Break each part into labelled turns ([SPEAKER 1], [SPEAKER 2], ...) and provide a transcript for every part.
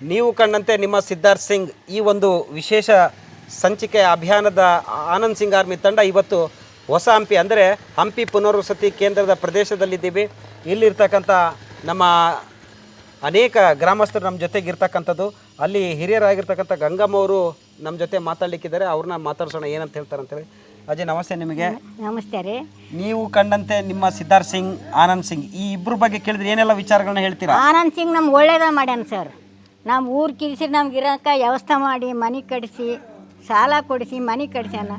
[SPEAKER 1] ನೀವು ಕಂಡಂತೆ ನಿಮ್ಮ ಸಿದ್ಧಾರ್ಥ್ ಸಿಂಗ್ ಈ ಒಂದು ವಿಶೇಷ ಸಂಚಿಕೆ ಅಭಿಯಾನದ ಆನಂದ್ ಸಿಂಗ್ ಆರ್ಮಿ ತಂಡ ಇವತ್ತು ಹೊಸ ಹಂಪಿ ಅಂದರೆ ಹಂಪಿ ಪುನರ್ವಸತಿ ಕೇಂದ್ರದ ಪ್ರದೇಶದಲ್ಲಿದ್ದೀವಿ. ಇಲ್ಲಿರ್ತಕ್ಕಂಥ ನಮ್ಮ ಅನೇಕ ಗ್ರಾಮಸ್ಥರು ನಮ್ಮ ಜೊತೆಗೆ ಇರ್ತಕ್ಕಂಥದ್ದು ಅಲ್ಲಿ ಹಿರಿಯರಾಗಿರ್ತಕ್ಕಂಥ ಗಂಗಮ್ಮ ಅವರು ನಮ್ಮ ಜೊತೆ ಮಾತಾಡ್ಲಿಕ್ಕಿದ್ದಾರೆ. ಅವ್ರನ್ನ ಮಾತಾಡ್ಸೋಣ ಏನಂತ ಹೇಳ್ತಾರೆ ಅಂತೇಳಿ ಅಜಯ್ ನಮಸ್ತೆ ನಿಮಗೆ.
[SPEAKER 2] ನಮಸ್ತೆ ರೀ.
[SPEAKER 1] ನೀವು ಕಂಡಂತೆ ನಿಮ್ಮ ಸಿದ್ಧಾರ್ಥ್ ಸಿಂಗ್ ಆನಂದ್ ಸಿಂಗ್ ಈ ಇಬ್ಬರ ಬಗ್ಗೆ ಕೇಳಿದ್ರೆ ಏನೆಲ್ಲ ವಿಚಾರಗಳನ್ನ ಹೇಳ್ತೀರಾ?
[SPEAKER 2] ಆನಂದ್ ಸಿಂಗ್ ನಮ್ಗೆ ಒಳ್ಳೇದ ಮಾಡ್ಯಾನ ಸರ್. ನಮ್ಮ ಊರು ಕಿರಿಸಿ ನಮ್ಗೆ ಇರೋಕೆ ವ್ಯವಸ್ಥೆ ಮಾಡಿ ಮನೆ ಕಟ್ಟಿಸಿ ಸಾಲ ಕೊಡಿಸಿ ಮನೆ ಕಟ್ಸ್ಯಾನ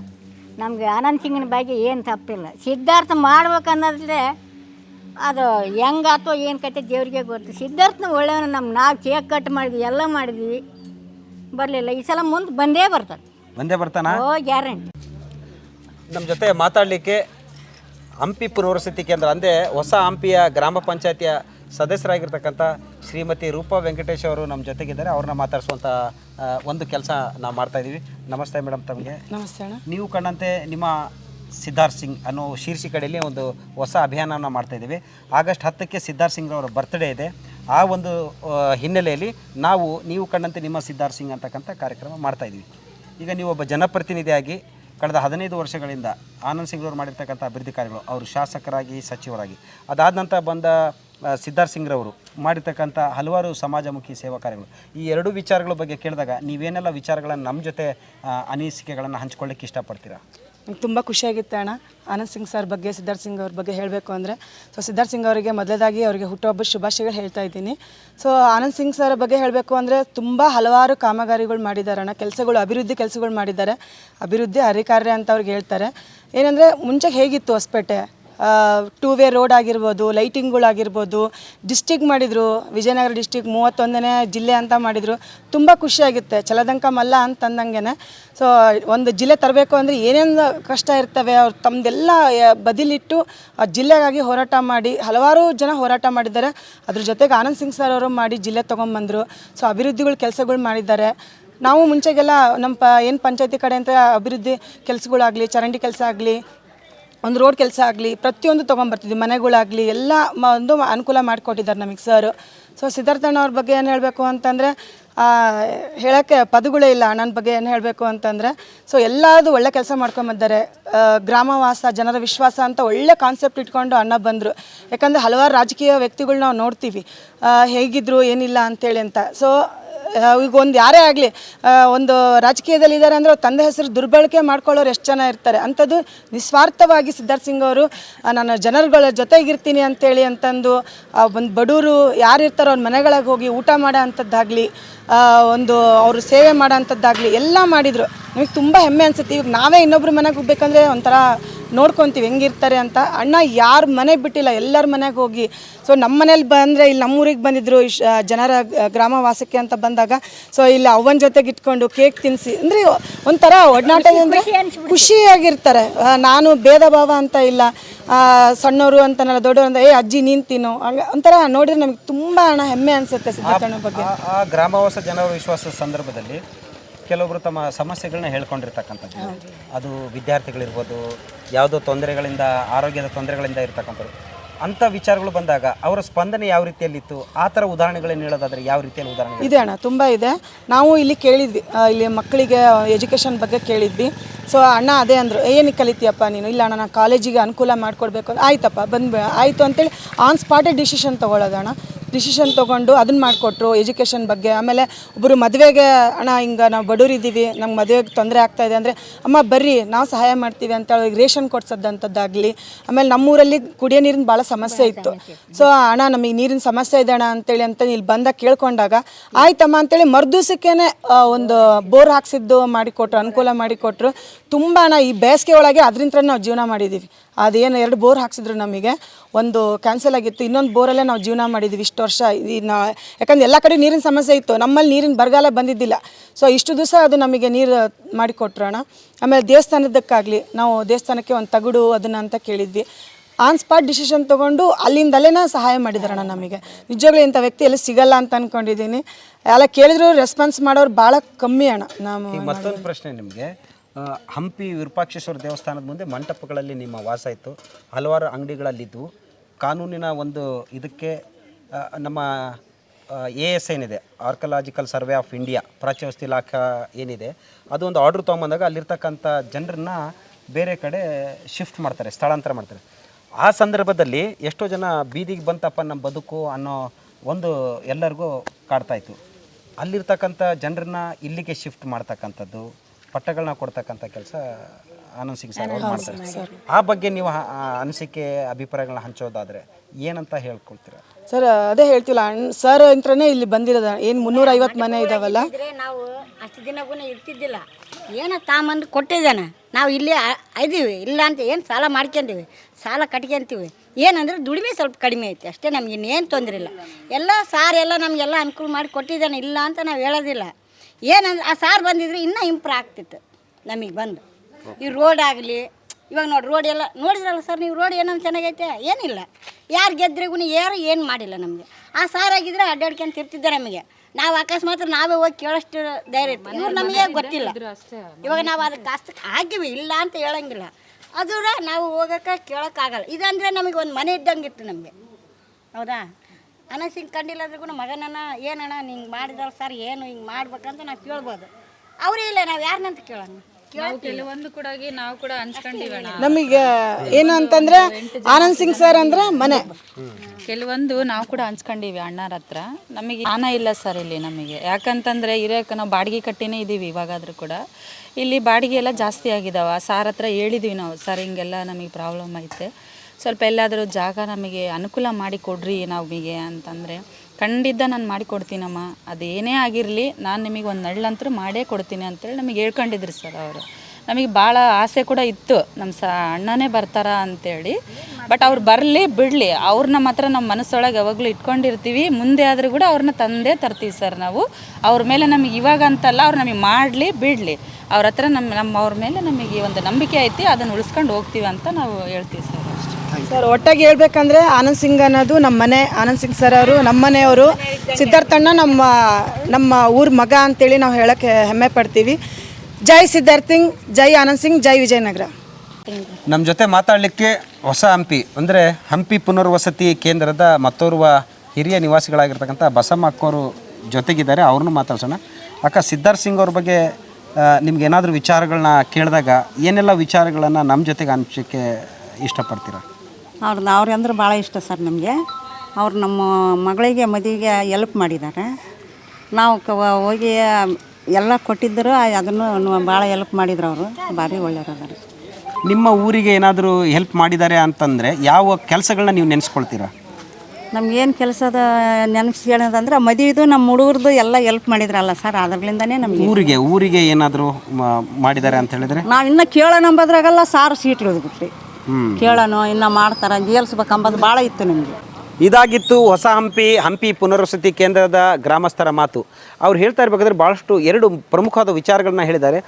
[SPEAKER 2] ನಮಗೆ ಆನಂದ್ ಸಿಂಗನ ಬಗ್ಗೆ ಏನು ತಪ್ಪಿಲ್ಲ. ಸಿದ್ಧಾರ್ಥ ಮಾಡ್ಬೇಕನ್ನೋದ್ರೆ ಅದು ಹೆಂಗಾತೋ ಏನು ಕತೆ ದೇವ್ರಿಗೆ ಗೊತ್ತು. ಸಿದ್ಧಾರ್ಥನ ಒಳ್ಳೆಯವನು ನಮ್ಮ ನಾವು ಕೇಕ್ ಕಟ್ ಮಾಡಿದ್ವಿ ಎಲ್ಲ ಮಾಡಿದ್ವಿ. ಬರಲಿಲ್ಲ. ಈ ಸಲ ಮುಂದೆ ಬಂದೇ ಬರ್ತದೆ.
[SPEAKER 1] ಬಂದೇ ಬರ್ತಾನ?
[SPEAKER 2] ಓ ಗ್ಯಾರಂಟಿ.
[SPEAKER 1] ನಮ್ಮ ಜೊತೆ ಮಾತಾಡಲಿಕ್ಕೆ ಹಂಪಿ ಪುನರ್ವಸತಿ ಕೇಂದ್ರ ಅಂದರೆ ಹೊಸ ಹಂಪಿಯ ಗ್ರಾಮ ಪಂಚಾಯತಿಯ ಸದಸ್ಯರಾಗಿರ್ತಕ್ಕಂಥ ಶ್ರೀಮತಿ ರೂಪಾ ವೆಂಕಟೇಶ್ ಅವರು ನಮ್ಮ ಜೊತೆಗಿದ್ದಾರೆ. ಅವ್ರನ್ನ ಮಾತಾಡಿಸುವಂಥ ಒಂದು ಕೆಲಸ ನಾವು ಮಾಡ್ತಾ ಇದ್ದೀವಿ ನಮಸ್ತೆ ಮೇಡಮ್ ತಮಗೆ.
[SPEAKER 3] ನಮಸ್ತೆ ಅಣ್ಣ.
[SPEAKER 1] ನೀವು ಕಂಡಂತೆ ನಿಮ್ಮ ಸಿದ್ಧಾರ್ಥ್ ಸಿಂಗ್ ಅನ್ನೋ ಶೀರ್ಷಿಕೆಯಲ್ಲಿ ಒಂದು ಹೊಸ ಅಭಿಯಾನವನ್ನು ಮಾಡ್ತಾ ಇದ್ದೀವಿ ಆಗಸ್ಟ್ ಹತ್ತಕ್ಕೆ ಸಿದ್ಧಾರ್ಥ್ ಸಿಂಗ್ ಅವರ ಬರ್ತ್ಡೇ ಇದೆ. ಆ ಒಂದು ಹಿನ್ನೆಲೆಯಲ್ಲಿ ನಾವು ನೀವು ಕಂಡಂತೆ ನಿಮ್ಮ ಸಿದ್ಧಾರ್ಥ್ ಸಿಂಗ್ ಅಂತಕ್ಕಂಥ ಕಾರ್ಯಕ್ರಮ ಮಾಡ್ತಾ ಇದ್ದೀವಿ ಈಗ ನೀವು ಒಬ್ಬ ಜನಪ್ರತಿನಿಧಿಯಾಗಿ ಕಳೆದ ಹದಿನೈದು ವರ್ಷಗಳಿಂದ ಆನಂದ್ ಸಿಂಗ್ ಅವರು ಮಾಡಿರ್ತಕ್ಕಂಥ ಅಭಿವೃದ್ಧಿ ಕಾರ್ಯಗಳು ಅವರು ಶಾಸಕರಾಗಿ ಸಚಿವರಾಗಿ. ಅದಾದ ನಂತರ ಬಂದ ಸಿದ್ಧಾರ್ಥ್ ಸಿಂಗ್ರವರು ಮಾಡಿರ್ತಕ್ಕಂಥ ಹಲವಾರು ಸಮಾಜಮುಖಿ ಸೇವಾ ಕಾರ್ಯಗಳು. ಈ ಎರಡು ವಿಚಾರಗಳ ಬಗ್ಗೆ ಕೇಳಿದಾಗ ನೀವೇನೆಲ್ಲ ವಿಚಾರಗಳನ್ನು ನಮ್ಮ ಜೊತೆ ಅನಿಸಿಕೆಗಳನ್ನು ಹಂಚ್ಕೊಳ್ಳಿಕ್ಕೆ ಇಷ್ಟಪಡ್ತೀರಾ?
[SPEAKER 3] ನಂಗೆ ತುಂಬ ಖುಷಿಯಾಗಿತ್ತು ಅಣ್ಣ. ಆನಂದ್ ಸಿಂಗ್ ಸರ್ ಬಗ್ಗೆ, ಸಿದ್ಧಾರ್ಥ ಸಿಂಗ್ ಅವ್ರ ಬಗ್ಗೆ ಹೇಳಬೇಕು ಅಂದರೆ, ಸೊ ಸಿದ್ಧಾರ್ಥ ಸಿಂಗ್ ಅವರಿಗೆ ಮೊದಲೇದಾಗಿ ಅವರಿಗೆ ಹುಟ್ಟುಹಬ್ಬ ಶುಭಾಶಯಗಳು ಹೇಳ್ತಾ ಇದ್ದೀನಿ. ಸೊ ಆನಂದ್ ಸಿಂಗ್ ಸರ್ ಬಗ್ಗೆ ಹೇಳಬೇಕು ಅಂದರೆ, ತುಂಬ ಹಲವಾರು ಕಾಮಗಾರಿಗಳು ಮಾಡಿದ್ದಾರೆ ಅಣ್ಣ. ಕೆಲಸಗಳು, ಅಭಿವೃದ್ಧಿ ಕೆಲಸಗಳು ಮಾಡಿದ್ದಾರೆ. ಅಭಿವೃದ್ಧಿ ಹರಿಕಾರ್ಯ ಅಂತ ಅವ್ರಿಗೆ ಹೇಳ್ತಾರೆ. ಏನಂದರೆ, ಮುಂಚೆ ಹೇಗಿತ್ತು ಹೊಸಪೇಟೆ? ಟೂ ವೇ ರೋಡ್ ಆಗಿರ್ಬೋದು ಲೈಟಿಂಗ್ಗಳಾಗಿರ್ಬೋದು ಡಿಸ್ಟಿಕ್ ಮಾಡಿದರು, ವಿಜಯನಗರ ಡಿಸ್ಟಿಕ್ ಮೂವತ್ತೊಂದನೇ ಜಿಲ್ಲೆ ಅಂತ ಮಾಡಿದರು. ತುಂಬ ಖುಷಿಯಾಗುತ್ತೆ ಚಲದಂಕ ಮಲ್ಲ ಅಂತ ಅಂದಂಗೆ ಸೊ ಒಂದು ಜಿಲ್ಲೆ ತರಬೇಕು ಅಂದರೆ ಏನೇನು ಕಷ್ಟ ಇರ್ತವೆ, ಅವ್ರು ತಮ್ಮದೆಲ್ಲ ಬದಿಲಿಟ್ಟು ಆ ಜಿಲ್ಲೆಗಾಗಿ ಹೋರಾಟ ಮಾಡಿ, ಹಲವಾರು ಜನ ಹೋರಾಟ ಮಾಡಿದ್ದಾರೆ. ಅದ್ರ ಜೊತೆಗೆ ಆನಂದ್ ಸಿಂಗ್ ಸರ್ ಅವರು ಮಾಡಿ ಜಿಲ್ಲೆ ತೊಗೊಂಬಂದರು. ಸೊ ಅಭಿವೃದ್ಧಿಗಳು ಕೆಲಸಗಳು ಮಾಡಿದ್ದಾರೆ. ನಾವು ಮುಂಚೆಗೆಲ್ಲ ನಮ್ಮ ಪ, ಏನು ಪಂಚಾಯತಿ ಕಡೆ ಅಂತ ಅಭಿವೃದ್ಧಿ ಕೆಲಸಗಳಾಗಲಿ, ಚರಂಡಿ ಕೆಲಸ ಆಗಲಿ ಒಂದು ರೋಡ್ ಕೆಲಸ ಆಗಲಿ, ಪ್ರತಿಯೊಂದು ತೊಗೊಂಬರ್ತಿದ್ವಿ ಮನೆಗಳಾಗಲಿ, ಎಲ್ಲ ಒಂದು ಅನುಕೂಲ ಮಾಡಿಕೊಟ್ಟಿದ್ದಾರೆ ನಮಗೆ ಸರ್ ಸೊ ಸಿದ್ಧಾರ್ಥಣ್ಣವ್ರ ಬಗ್ಗೆ ಏನು ಹೇಳಬೇಕು ಅಂತಂದರೆ ಹೇಳೋಕ್ಕೆ ಪದಗಳೇ ಇಲ್ಲ ಅಣ್ಣನ ಬಗ್ಗೆ ಏನು ಹೇಳಬೇಕು ಅಂತಂದರೆ ಸೊ ಎಲ್ಲದು ಒಳ್ಳೆ ಕೆಲಸ ಮಾಡ್ಕೊಂಬಂದಿದ್ದಾರೆ ಗ್ರಾಮವಾಸ, ಜನರ ವಿಶ್ವಾಸ ಅಂತ ಒಳ್ಳೆ ಕಾನ್ಸೆಪ್ಟ್ ಇಟ್ಕೊಂಡು ಅಣ್ಣ ಬಂದರು. ಯಾಕಂದರೆ ಹಲವಾರು ರಾಜಕೀಯ ವ್ಯಕ್ತಿಗಳು ನಾವು ನೋಡ್ತೀವಿ. ಹೇಗಿದ್ರು, ಏನಿಲ್ಲ ಅಂತೇಳಿ ಅಂತ. ಸೊ ಈಗ ಒಂದು ಯಾರೇ ಆಗಲಿ ಒಂದು ರಾಜಕೀಯದಲ್ಲಿ ಇದ್ದಾರೆ ಅಂದರೆ ಅವ್ರ ತಂದೆ ಹೆಸರು ದುರ್ಬಳಕೆ ಮಾಡ್ಕೊಳ್ಳೋರು ಎಷ್ಟು ಜನ ಇರ್ತಾರೆ. ಅಂಥದ್ದು ನಿಸ್ವಾರ್ಥವಾಗಿ ಸಿದ್ಧಾರ್ಥ್ ಸಿಂಗ್ ಅವರು ನಾನು ಜನರುಗಳ ಜೊತೆಗಿರ್ತೀನಿ ಅಂತೇಳಿ ಅಂತಂದು ಒಂದು ಬಡವರು ಯಾರು ಇರ್ತಾರೋ ಅವ್ರ ಮನೆಗಳಿಗೆ ಹೋಗಿ ಊಟ ಮಾಡೋ ಅಂಥದ್ದಾಗಲಿ ಒಂದು ಅವರು ಸೇವೆ ಮಾಡೋ ಅಂಥದ್ದಾಗಲಿ ಎಲ್ಲ ಮಾಡಿದರು. ನಮಗೆ ತುಂಬ ಹೆಮ್ಮೆ ಅನಿಸುತ್ತೆ. ಇವಾಗ ನಾವೇ ಇನ್ನೊಬ್ರ ಮನೆಗೆ ಹೋಗ್ಬೇಕಂದ್ರೆ ಒಂಥರ ನೋಡ್ಕೊತೀವಿ ಹೆಂಗಿರ್ತಾರೆ ಅಂತ. ಅಣ್ಣ ಯಾರ ಮನೆ ಬಿಟ್ಟಿಲ್ಲ, ಎಲ್ಲರ ಮನೆಗೆ ಹೋಗಿ. ಸೊ ನಮ್ಮ ಮನೇಲಿ ಬಂದರೆ ಇಲ್ಲಿ ನಮ್ಮೂರಿಗೆ ಬಂದಿದ್ದರು ಇಶ್ ಜನರ ಗ್ರಾಮ ಗ್ರಾಮವಾಸಕ್ಕೆ ಅಂತ ಬಂದಾಗ ಸೊ ಇಲ್ಲಿ ಅವನ ಜೊತೆಗೆ ಇಟ್ಕೊಂಡು ಕೇಕ್ ತಿನ್ನಿಸಿ ಅಂದರೆ ಒಂಥರ ಒಡನಾಟ ಅಂದರೆ ಖುಷಿಯಾಗಿರ್ತಾರೆ. ನಾನು ಭೇದ ಭಾವ ಅಂತ ಇಲ್ಲ. ಆ, ಸಣ್ಣವರು ಅಂತನಲ್ಲ ದೊಡ್ಡವರು ಅಂತ ಏ ಅಜ್ಜಿ ನೀನು ತಿನ್ನು. ಹಂಗೆ ಒಂಥರ ನೋಡಿದ್ರೆ ನಮಗೆ ತುಂಬ ಹಣ ಹೆಮ್ಮೆ ಅನಿಸುತ್ತೆ ಸಿದ್ಧಾರ್ಥಣ್ಣ ಬಗ್ಗೆ.
[SPEAKER 1] ಆ- ಆ ಗ್ರಾಮವಾಸ ಜನರ ವಿಶ್ವಾಸದ ಸಂದರ್ಭದಲ್ಲಿ ಕೆಲವೊಬ್ಬರು ತಮ್ಮ ಸಮಸ್ಯೆಗಳನ್ನ ಹೇಳ್ಕೊಂಡಿರ್ತಕ್ಕಂಥದ್ದು. ಅದು ವಿದ್ಯಾರ್ಥಿಗಳಿರ್ಬೋದು ಯಾವುದೋ ತೊಂದರೆಗಳಿಂದ ಆರೋಗ್ಯದ ತೊಂದರೆಗಳಿಂದ ಇರ್ತಕ್ಕಂಥದ್ದು ಅಂಥ ವಿಚಾರಗಳು ಬಂದಾಗ ಅವರ ಸ್ಪಂದನೆ ಯಾವ ರೀತಿಯಲ್ಲಿತ್ತು? ಆ ಥರ ಉದಾಹರಣೆಗಳನ್ನು ಹೇಳೋದಾದ್ರೆ ಯಾವ ರೀತಿಯಲ್ಲಿ ಉದಾಹರಣೆ
[SPEAKER 3] ಇದೆ ಅಣ್ಣ, ತುಂಬ ಇದೆ. ನಾವು ಇಲ್ಲಿ ಕೇಳಿದ್ವಿ ಇಲ್ಲಿ ಮಕ್ಕಳಿಗೆ ಎಜುಕೇಷನ್ ಬಗ್ಗೆ ಕೇಳಿದ್ವಿ. ಸೊ ಅಣ್ಣ ಅದೇ ಅಂದರು ಏನಕ್ಕೆ ಕಲಿತೀಯಪ್ಪ ನೀನು? ಇಲ್ಲ ಅಣ್ಣ, ನಾನು ಕಾಲೇಜಿಗೆ ಅನುಕೂಲ ಮಾಡಿಕೊಡ್ಬೇಕು ಆಯ್ತಪ್ಪ, ಬಂದು, ಆಯಿತು ಅಂತೇಳಿ ಆನ್ ಸ್ಪಾಟೇ ಡಿಸಿಷನ್ ತೊಗೊಳ್ಳೋದು ಅಣ್ಣ. ಡಿಸಿಷನ್ ತೊಗೊಂಡು ಅದನ್ನ ಮಾಡಿಕೊಟ್ರು ಎಜುಕೇಷನ್ ಬಗ್ಗೆ. ಆಮೇಲೆ ಒಬ್ಬರು ಮದುವೆಗೆ ಅಣ್ಣ ಹಿಂಗೆ ನಾವು ಬಡವರಿದ್ದೀವಿ ನಮ್ಗೆ ಮದುವೆಗೆ ತೊಂದರೆ ಆಗ್ತಾ ಇದೆ ಅಂದರೆ ಅಮ್ಮ ಬರ್ರಿ ನಾವು ಸಹಾಯ ಮಾಡ್ತೀವಿ ಅಂತ ಹೇಳಿ ರೇಷನ್ ಕೊಡ್ಸೋದಂಥದ್ದಾಗಲಿ. ಆಮೇಲೆ ನಮ್ಮೂರಲ್ಲಿ ಕುಡಿಯೋ ನೀರಿನ ಭಾಳ ಸಮಸ್ಯೆ ಇತ್ತು. ಸೊ ಅಣ್ಣ ನಮಗೆ ನೀರಿನ ಸಮಸ್ಯೆ ಇದೆ ಅಣ್ಣ ಅಂತೇಳಿ ಅಂತ ಇಲ್ಲಿ ಬಂದಾಗ ಕೇಳ್ಕೊಂಡಾಗ ಆಯ್ತಮ್ಮ ಅಂತೇಳಿ ಮರುದಿವಸಕ್ಕೇ ಒಂದು ಬೋರ್ ಹಾಕ್ಸಿದ್ದು ಮಾಡಿಕೊಟ್ರು ಅನುಕೂಲ ಮಾಡಿಕೊಟ್ರು. ತುಂಬ ಅಣ್ಣ ಈ ಬೇಸಿಗೆ ಒಳಗೆ ಅದರಿಂದ ನಾವು ಜೀವನ ಮಾಡಿದ್ದೀವಿ ಅದೇನು ಎರಡು ಬೋರ್ ಹಾಕ್ಸಿದ್ರು ನಮಗೆ. ಒಂದು ಕ್ಯಾನ್ಸಲ್ ಆಗಿತ್ತು. ಇನ್ನೊಂದು ಬೋರಲ್ಲೇ ನಾವು ಜೀವನ ಮಾಡಿದ್ವಿ. ಇಷ್ಟು ವರ್ಷ ಈ ನಾ, ಯಾಕಂದ್ರೆ ಎಲ್ಲ ಕಡೆ ನೀರಿನ ಸಮಸ್ಯೆ ಇತ್ತು. ನಮ್ಮಲ್ಲಿ ನೀರಿನ ಬರಗಾಲ ಬಂದಿದ್ದಿಲ್ಲ. ಸೊ ಇಷ್ಟು ದಿವಸ ಅದು ನಮಗೆ ನೀರು ಮಾಡಿಕೊಟ್ರೋಣ ಆಮೇಲೆ ದೇವಸ್ಥಾನದಕ್ಕಾಗಲಿ ನಾವು ದೇವಸ್ಥಾನಕ್ಕೆ ಒಂದು ತಗಡು, ಅದನ್ನು ಅಂತ ಕೇಳಿದ್ವಿ. ಆನ್ ಸ್ಪಾಟ್ ಡಿಸಿಷನ್ ತೊಗೊಂಡು ಅಲ್ಲಿಂದಲೇ ಸಹಾಯ ಮಾಡಿದಾರಣ್ಣ ನಮಗೆ. ನಿಜವಾಗ್ಲೂ ಇಂಥ ವ್ಯಕ್ತಿ ಎಲ್ಲಿ ಸಿಗಲ್ಲ ಅಂತ ಅಂದ್ಕೊಂಡಿದ್ದೀನಿ ಎಲ್ಲ ಕೇಳಿದ್ರು ರೆಸ್ಪಾನ್ಸ್ ಮಾಡೋರು ಭಾಳ ಕಮ್ಮಿ ಅಣ್ಣ. ನಾವು
[SPEAKER 1] ಮತ್ತೊಂದು ಪ್ರಶ್ನೆ ನಿಮಗೆ. ಹಂಪಿ ವಿರೂಪಾಕ್ಷೇಶ್ವರ ದೇವಸ್ಥಾನದ ಮುಂದೆ ಮಂಟಪಗಳಲ್ಲಿ ನಿಮ್ಮ ವಾಸ ಇತ್ತು. ಹಲವಾರು ಅಂಗಡಿಗಳಲ್ಲಿದ್ದವು ಕಾನೂನಿನ ಒಂದು ಇದಕ್ಕೆ ನಮ್ಮ ಎ ಎಸ್ ಏನಿದೆ ಆರ್ಕಲಾಜಿಕಲ್ ಸರ್ವೆ ಆಫ್ ಇಂಡಿಯಾ ಪ್ರಾಚ್ಯವಸ್ತು ಇಲಾಖಾ ಏನಿದೆ, ಅದು ಒಂದು ಆರ್ಡ್ರ್ ತೊಗೊಂಬಂದಾಗ ಅಲ್ಲಿರ್ತಕ್ಕಂಥ ಜನರನ್ನ ಬೇರೆ ಕಡೆ ಶಿಫ್ಟ್ ಮಾಡ್ತಾರೆ, ಸ್ಥಳಾಂತರ ಮಾಡ್ತಾರೆ. ಆ ಸಂದರ್ಭದಲ್ಲಿ ಎಷ್ಟೋ ಜನ ಬೀದಿಗೆ ಬಂತಪ್ಪ ನಮ್ಮ ಬದುಕು ಅನ್ನೋ ಒಂದು ಎಲ್ಲರಿಗೂ ಕಾಡ್ತಾಯಿತ್ತು ಅಲ್ಲಿರ್ತಕ್ಕಂಥ ಜನರನ್ನ ಇಲ್ಲಿಗೆ ಶಿಫ್ಟ್ ಮಾಡ್ತಕ್ಕಂಥದ್ದು ಪಟ್ಟಗಳನ್ನ ಕೊಡ್ತಕ್ಕಂಥ ಕೆಲಸ ಆನಂದ್ ಸಿಂಗ್ ಸರ್ ಅವ್ರು ಮಾಡ್ತಾರೆ. ಆ ಬಗ್ಗೆ ನೀವು ಅನಿಸಿಕೆ ಅಭಿಪ್ರಾಯಗಳನ್ನ ಹಂಚೋದಾದ್ರೆ ಏನಂತ ಹೇಳ್ಕೊಳ್ತೀರಾ?
[SPEAKER 3] ಸರ್ ಅದೇ ಹೇಳ್ತಿಲ್ಲ ಸರ್ ಇಂತ್ರನೇ ಇಲ್ಲಿ ಬಂದಿರೋದ. ಏನು ಮುನ್ನೂರ ಐವತ್ತು ಮನೆ ಇದಾವಲ್ಲ?
[SPEAKER 2] ಇದ್ರೆ ನಾವು ಅಷ್ಟು ದಿನಗೂ ಇರ್ತಿದ್ದಿಲ್ಲ. ಏನೋ ತಾಮಂದು ಕೊಟ್ಟಿದ್ದಾನೆ. ನಾವು ಇಲ್ಲಿ ಐದಿವಿ ಇದೀವಿ. ಇಲ್ಲ ಅಂತ ಏನು ಸಾಲ ಮಾಡ್ಕೊಂತೀವಿ? ಸಾಲ ಕಟ್ಕೊಂತೀವಿ. ಏನಂದ್ರೆ ದುಡಿಮೆ ಸ್ವಲ್ಪ ಕಡಿಮೆ ಐತಿ. ಅಷ್ಟೇ ನಮ್ಗೆ ಇನ್ನೇನು ತೊಂದರೆ ಇಲ್ಲ. ಎಲ್ಲ ಸಾರ್ ಎಲ್ಲ ನಮಗೆಲ್ಲ ಅನುಕೂಲ ಮಾಡಿ ಕೊಟ್ಟಿದ್ದಾನೆ. ಇಲ್ಲ ಅಂತ ನಾವು ಹೇಳೋದಿಲ್ಲ. ಏನಂದ್ರೆ ಆ ಸಾರ್ ಬಂದಿದ್ರೆ ಇನ್ನೂ ಇಂಪ್ರೂವ್ ಆಗ್ತಿತ್ತು ನಮಗೆ ಬಂದು. ಈ ರೋಡ್ ಆಗಲಿ, ಇವಾಗ ನೋಡಿ ರೋಡ್ ಎಲ್ಲ ನೋಡಿದ್ರಲ್ಲ ಸರ್ ನೀವು ರೋಡ್ ಏನೋ ಚೆನ್ನಾಗೈತೆ? ಏನಿಲ್ಲ. ಯಾರು ಗೆದ್ರಿಗೂ ಯಾರು ಏನು ಮಾಡಿಲ್ಲ ನಮಗೆ. ಆ ಸಾರ್ ಆಗಿದ್ರೆ ಅಡ್ಡಾಡ್ಕೊಂತ ಇರ್ತಿದ್ದೆ ನಮಗೆ. ನಾವು ಅಕಸ್ಮಾತ್ ನಾವೇ ಹೋಗಿ ಕೇಳೋಷ್ಟು ಧೈರ್ಯ ಇತ್ತು. ನಮಗೆ ಗೊತ್ತಿಲ್ಲ. ಇವಾಗ ನಾವು ಅದಕ್ಕೆ ಅಷ್ಟು ಆಗಿವಿ, ಇಲ್ಲ ಅಂತ ಹೇಳಂಗಿಲ್ಲ. ಅದರ ನಾವು ಹೋಗೋಕೆ ಕೇಳೋಕ್ಕಾಗಲ್ಲ. ಇದಂದರೆ ನಮಗೆ ಒಂದು ಮನೆ ಇದ್ದಂಗೆ ಇತ್ತು ನಮಗೆ. ಹೌದಾ? ಅಣ್ಣ ಸಿಂಗ್ ಕಂಡಿಲ್ಲ ಅಂದ್ರೂ ಮಗನನ್ನ ಏನಣ್ಣ ಹಿಂಗೆ ಮಾಡಿದಾರ ಸರ್ ಏನು ಹಿಂಗೆ ಮಾಡ್ಬೇಕಂತ ನಾವು ಕೇಳ್ಬೋದು. ಅವರೇ ಇಲ್ಲ ನಾವು ಯಾರನ್ನಂತ ಕೇಳೋಣ.
[SPEAKER 4] ಕೆಲವೊಂದು ಕೂಡ ನಾವು ಕೂಡ ಹಂಚ್ಕೊಂಡಿವಣ
[SPEAKER 3] ನಮಗೆ ಏನು ಅಂತಂದ್ರೆ ಆನಂದ್ ಸಿಂಗ್ ಸರ್ ಅಂದ್ರೆ ಮನೆ.
[SPEAKER 4] ಕೆಲವೊಂದು ನಾವು ಕೂಡ ಹಂಚ್ಕೊಂಡಿವಿ ಅಣ್ಣರ ಹತ್ರ. ನಮಗೆ ಜ್ಞಾನ ಇಲ್ಲ ಸರ್ ಇಲ್ಲಿ ನಮಗೆ. ಯಾಕಂತಂದ್ರೆ ಇರೋಕೆ ನಾವು ಬಾಡಿಗೆ ಕಟ್ಟಿನೇ ಇದ್ದೀವಿ ಇವಾಗಾದ್ರೂ ಕೂಡ. ಇಲ್ಲಿ ಬಾಡಿಗೆ ಎಲ್ಲ ಜಾಸ್ತಿ ಆಗಿದಾವ. ಸಾರ್ ಹತ್ರ ಹೇಳಿದ್ವಿ ನಾವು ಸರ್ ಹಿಂಗೆಲ್ಲ ನಮಗೆ ಪ್ರಾಬ್ಲಮ್ ಐತೆ. ಸ್ವಲ್ಪ ಎಲ್ಲಾದರೂ ಜಾಗ ನಮಗೆ ಅನುಕೂಲ ಮಾಡಿ ಕೊಡ್ರಿ ನಮಗೆ ಅಂತಂದರೆ, ಖಂಡಿತ ನಾನು ಮಾಡಿ ಕೊಡ್ತೀನಮ್ಮ. ಅದೇನೇ ಆಗಿರಲಿ, ನಾನು ನಿಮಗೆ ಒಂದು ನಳ್ಳಂತರೂ ಮಾಡೇ ಕೊಡ್ತೀನಿ ಅಂತೇಳಿ ನಮಗೆ ಹೇಳ್ಕೊಂಡಿದ್ರು ಸರ್ ಅವರು. ನಮಗೆ ಭಾಳ ಆಸೆ ಕೂಡ ಇತ್ತು. ನಮ್ಮ ಸ ಅಣ್ಣನೇ ಬರ್ತಾರ ಅಂತೇಳಿ. ಬಟ್ ಅವ್ರು ಬರಲಿ, ಬಿಡಲಿ. ಅವ್ರನ್ನ ಮಾತ್ರ ನಮ್ಮ ಮನಸ್ಸೊಳಗೆ ಯಾವಾಗಲೂ ಇಟ್ಕೊಂಡಿರ್ತೀವಿ. ಮುಂದೆ ಆದರೂ ಕೂಡ ಅವ್ರನ್ನ ತಂದೇ ತರ್ತೀವಿ ಸರ್ ನಾವು. ಅವ್ರ ಮೇಲೆ ನಮಗೆ ಇವಾಗ ಅಂತಲ್ಲ, ಅವ್ರು ನಮಗೆ ಮಾಡಲಿ, ಬಿಡಲಿ. ಅವ್ರ ಹತ್ರ ನಮ್ಮ ನಮ್ಮ ಅವ್ರ ಮೇಲೆ ನಮಗೆ ಒಂದು ನಂಬಿಕೆ ಐತಿ, ಅದನ್ನು ಉಳಿಸ್ಕೊಂಡು ಹೋಗ್ತೀವಿ ಅಂತ ನಾವು ಹೇಳ್ತೀವಿ ಸರ್ ಅಷ್ಟೇ.
[SPEAKER 3] ಸರ್, ಒಟ್ಟಾಗಿ ಹೇಳ್ಬೇಕಂದ್ರೆ ಆನಂದ್ ಸಿಂಗ್ ಅನ್ನೋದು ನಮ್ಮ ಮನೆ, ಆನಂದ್ ಸಿಂಗ್ ಸರ್ ಅವರು ನಮ್ಮ ಮನೆಯವರು. ಸಿದ್ಧಾರ್ಥಣ್ಣ ನಮ್ಮ ನಮ್ಮ ಊರ ಮಗ ಅಂತೇಳಿ ನಾವು ಹೇಳಕ್ಕೆ ಹೆಮ್ಮೆ ಪಡ್ತೀವಿ. ಜೈ ಸಿದ್ಧಾರ್ಥ್ ಸಿಂಗ್, ಜೈ ಆನಂದ್ ಸಿಂಗ್, ಜೈ ವಿಜಯನಗರ.
[SPEAKER 1] ನಮ್ಮ ಜೊತೆ ಮಾತಾಡಲಿಕ್ಕೆ ಹೊಸ ಹಂಪಿ, ಅಂದರೆ ಹಂಪಿ ಪುನರ್ವಸತಿ ಕೇಂದ್ರದ ಮತ್ತೋರ್ವ ಹಿರಿಯ ನಿವಾಸಿಗಳಾಗಿರ್ತಕ್ಕಂಥ ಬಸಮ್ಮ ಅಕ್ಕೋರು ಜೊತೆಗಿದ್ದಾರೆ, ಅವ್ರನ್ನೂ ಮಾತಾಡ್ಸೋಣ. ಅಕ್ಕ, ಸಿದ್ಧಾರ್ಥ್ ಸಿಂಗ್ ಅವ್ರ ಬಗ್ಗೆ ನಿಮ್ಗೆ ಏನಾದರೂ ವಿಚಾರಗಳನ್ನ ಕೇಳಿದಾಗ ಏನೆಲ್ಲ ವಿಚಾರಗಳನ್ನು ನಮ್ಮ ಜೊತೆಗೆ ಹಂಚೋಕ್ಕೆ ಇಷ್ಟಪಡ್ತೀರಾ?
[SPEAKER 5] ಅವ್ರದ್ದು ಅವ್ರು ಅಂದ್ರೆ ಭಾಳ ಇಷ್ಟ ಸರ್ ನಮಗೆ. ಅವ್ರು ನಮ್ಮ ಮಗಳಿಗೆ ಮದುವೆಗೆ ಎಲ್ಪ್ ಮಾಡಿದ್ದಾರೆ. ನಾವು ಕ ಹೋಗಿ ಎಲ್ಲ ಕೊಟ್ಟಿದ್ದರು ಅದನ್ನು ಭಾಳ ಎಲ್ಪ್ ಮಾಡಿದ್ರು ಅವರು. ಭಾರಿ ಒಳ್ಳೆಯವ್ರದಾರೆ
[SPEAKER 1] ನಿಮ್ಮ ಊರಿಗೆ ಏನಾದರೂ ಹೆಲ್ಪ್ ಮಾಡಿದ್ದಾರೆ ಅಂತಂದರೆ ಯಾವ ಕೆಲಸಗಳನ್ನ ನೀವು ನೆನೆಸ್ಕೊಳ್ತೀರಾ?
[SPEAKER 5] ನಮ್ಗೇನು ಕೆಲಸದ ನೆನಪು ಹೇಳೋದಂದ್ರೆ ಮದುವೆದು ನಮ್ಮ ಹುಡುಗರದು ಎಲ್ಲ ಎಲ್ಪ್ ಮಾಡಿದ್ರಲ್ಲ ಸರ್ ಅದರಿಂದನೇ ನಮಗೆ.
[SPEAKER 1] ಊರಿಗೆ ಊರಿಗೆ ಏನಾದರೂ ಮಾಡಿದ್ದಾರೆ ಅಂತ ಹೇಳಿದ್ರೆ?
[SPEAKER 5] ನಾವು ಇನ್ನೂ ಕೇಳೋಣ ಅಂಬೋದ್ರಾಗೆಲ್ಲ ಸಾರು ಸೀಟ್ ಇಳಿದ್ಬಿಟ್ರಿ. ಕೇಳೋಣ ಇನ್ನೂ ಮಾಡ್ತಾರೆ ಗೇಲ್ಸ್ಬೇಕಂಬದು ಭಾಳ ಇತ್ತು ನಿಮಗೆ.
[SPEAKER 1] ಇದಾಗಿತ್ತು ಹೊಸ ಹಂಪಿ ಹಂಪಿ ಪುನರ್ವಸತಿ ಕೇಂದ್ರದ ಗ್ರಾಮಸ್ಥರ ಮಾತು. ಅವ್ರು ಹೇಳ್ತಾ ಇರ್ಬೇಕಾದ್ರೆ ಭಾಳಷ್ಟು ಎರಡು ಪ್ರಮುಖವಾದ ವಿಚಾರಗಳನ್ನ ಹೇಳಿದ್ದಾರೆ.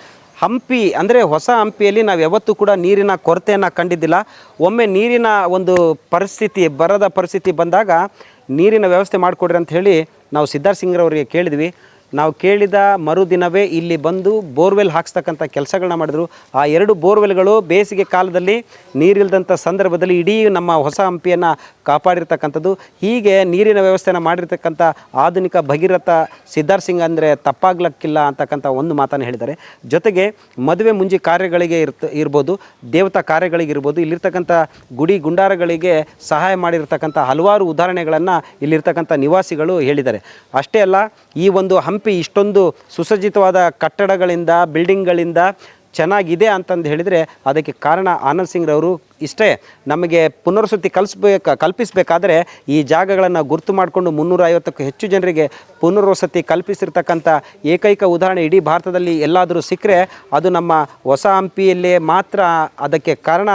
[SPEAKER 1] ಹಂಪಿ ಅಂದರೆ ಹೊಸ ಹಂಪಿಯಲ್ಲಿ ನಾವು ಯಾವತ್ತೂ ಕೂಡ ನೀರಿನ ಕೊರತೆಯನ್ನು ಕಂಡಿದ್ದಿಲ್ಲ. ಒಮ್ಮೆ ನೀರಿನ ಒಂದು ಪರಿಸ್ಥಿತಿ, ಬರದ ಪರಿಸ್ಥಿತಿ ಬಂದಾಗ ನೀರಿನ ವ್ಯವಸ್ಥೆ ಮಾಡಿಕೊಡ್ರಿ ಅಂತ ಹೇಳಿ ನಾವು ಸಿದ್ಧಾರ್ಥ ಸಿಂಗ್ರವರಿಗೆ ಕೇಳಿದ್ವಿ. ನಾವು ಕೇಳಿದ ಮರುದಿನವೇ ಇಲ್ಲಿ ಬಂದು ಬೋರ್ವೆಲ್ ಹಾಕ್ಸ್ತಕ್ಕಂಥ ಕೆಲಸಗಳನ್ನ ಮಾಡಿದ್ರು. ಆ ಎರಡು ಬೋರ್ವೆಲ್ಗಳು ಬೇಸಿಗೆ ಕಾಲದಲ್ಲಿ ನೀರಿಲ್ದಂಥ ಸಂದರ್ಭದಲ್ಲಿ ಇಡೀ ನಮ್ಮ ಹೊಸ ಹಂಪಿಯನ್ನು ಕಾಪಾಡಿರ್ತಕ್ಕಂಥದ್ದು. ಹೀಗೆ ನೀರಿನ ವ್ಯವಸ್ಥೆನ ಮಾಡಿರ್ತಕ್ಕಂಥ ಆಧುನಿಕ ಭಗೀರಥ ಸಿದ್ಧಾರ್ಥ ಸಿಂಗ್ ಅಂದರೆ ತಪ್ಪಾಗ್ಲಕ್ಕಿಲ್ಲ ಅಂತಕ್ಕಂಥ ಒಂದು ಮಾತನ್ನು ಹೇಳಿದ್ದಾರೆ. ಜೊತೆಗೆ ಮದುವೆ ಮುಂಜಿ ಕಾರ್ಯಗಳಿಗೆ ಇರ್ತ ಇರ್ಬೋದು, ದೇವತಾ ಕಾರ್ಯಗಳಿಗಿರ್ಬೋದು ಇಲ್ಲಿರ್ತಕ್ಕಂಥ ಗುಡಿ ಗುಂಡಾರಗಳಿಗೆ ಸಹಾಯ ಮಾಡಿರ್ತಕ್ಕಂಥ ಹಲವಾರು ಉದಾಹರಣೆಗಳನ್ನು ಇಲ್ಲಿರ್ತಕ್ಕಂಥ ನಿವಾಸಿಗಳು ಹೇಳಿದ್ದಾರೆ. ಅಷ್ಟೇ ಅಲ್ಲ, ಈ ಒಂದು ಹಂಪಿ ಇಷ್ಟೊಂದು ಸುಸಜ್ಜಿತವಾದ ಕಟ್ಟಡಗಳಿಂದ ಬಿಲ್ಡಿಂಗ್ಗಳಿಂದ ಚೆನ್ನಾಗಿದೆ ಅಂತಂದು ಹೇಳಿದರೆ ಅದಕ್ಕೆ ಕಾರಣ ಆನಂದ್ ಸಿಂಗ್ರವರು ಇಷ್ಟೇ. ನಮಗೆ ಪುನರ್ವಸತಿ ಕಲಿಸ್ಬೇಕು, ಕಲ್ಪಿಸಬೇಕಾದ್ರೆ ಈ ಜಾಗಗಳನ್ನು ಗುರುತು ಮಾಡಿಕೊಂಡು ಮುನ್ನೂರ ಐವತ್ತಕ್ಕೂ ಹೆಚ್ಚು ಜನರಿಗೆ ಪುನರ್ವಸತಿ ಕಲ್ಪಿಸಿರ್ತಕ್ಕಂಥ ಏಕೈಕ ಉದಾಹರಣೆ ಇಡೀ ಭಾರತದಲ್ಲಿ ಎಲ್ಲಾದರೂ ಸಿಕ್ಕರೆ ಅದು ನಮ್ಮ ಹೊಸ ಹಂಪಿಯಲ್ಲೇ ಮಾತ್ರ ಅದಕ್ಕೆ ಕಾರಣ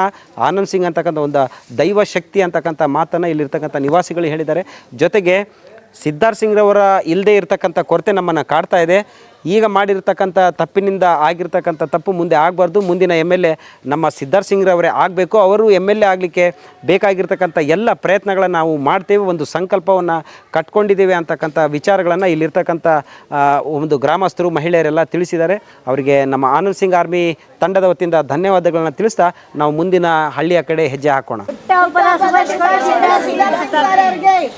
[SPEAKER 1] ಆನಂದ್ ಸಿಂಗ್ ಅಂತಕ್ಕಂಥ ಒಂದು ದೈವ ಶಕ್ತಿ ಅಂತಕ್ಕಂಥ ಮಾತನ್ನು ಇಲ್ಲಿರ್ತಕ್ಕಂಥ ನಿವಾಸಿಗಳು ಹೇಳಿದ್ದಾರೆ. ಜೊತೆಗೆ ಸಿದ್ಧಾರ್ಥ ಸಿಂಗ್ರವರ ಇಲ್ಲದೆ ಇರತಕ್ಕಂಥ ಕೊರತೆ ನಮ್ಮನ್ನು ಕಾಡ್ತಾ ಇದೆ. ಈಗ ಮಾಡಿರ್ತಕ್ಕಂಥ ತಪ್ಪಿನಿಂದ ಆಗಿರ್ತಕ್ಕಂಥ ತಪ್ಪು ಮುಂದೆ ಆಗಬಾರ್ದು. ಮುಂದಿನ ಎಂ ಎಲ್ ಎ ನಮ್ಮ ಸಿದ್ಧಾರ್ಥ ಸಿಂಗ್ರವರೇ ಆಗಬೇಕು. ಅವರು ಎಂ ಎಲ್ ಎ ಆಗಲಿಕ್ಕೆ ಬೇಕಾಗಿರ್ತಕ್ಕಂಥ ಎಲ್ಲ ಪ್ರಯತ್ನಗಳನ್ನು ನಾವು ಮಾಡ್ತೇವೆ. ಒಂದು ಸಂಕಲ್ಪವನ್ನು ಕಟ್ಕೊಂಡಿದ್ದೇವೆ ಅಂತಕ್ಕಂಥ ವಿಚಾರಗಳನ್ನು ಇಲ್ಲಿರ್ತಕ್ಕಂಥ ಒಂದು ಗ್ರಾಮಸ್ಥರು, ಮಹಿಳೆಯರೆಲ್ಲ ತಿಳಿಸಿದ್ದಾರೆ. ಅವರಿಗೆ ನಮ್ಮ ಆನಂದ್ ಸಿಂಗ್ ಆರ್ಮಿ ತಂಡದ ವತಿಯಿಂದ ಧನ್ಯವಾದಗಳನ್ನ ತಿಳಿಸ್ತಾ ನಾವು ಮುಂದಿನ ಹಳ್ಳಿಯ ಕಡೆ ಹೆಜ್ಜೆ ಹಾಕೋಣ.